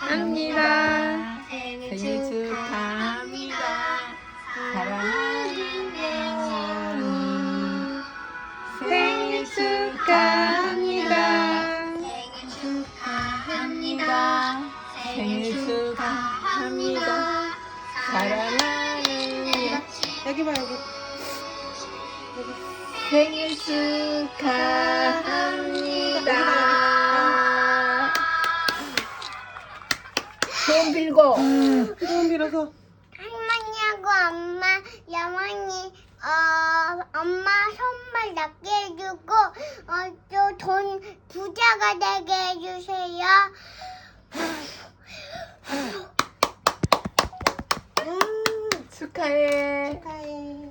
축하합니다. 생일 축하합니다. 사랑하는 예원이 생일 축하합니다. 생일 축하합니다. 생일 축하합니다. 사랑하는 여기 봐 여기. 생일 축 손 빌고 소원 빌어서. 할머니하고 엄마, 영원히 어, 엄마 선물 납게 해주고 어, 또 돈 부자가 되게 해주세요. 음, 축하해. 축하해.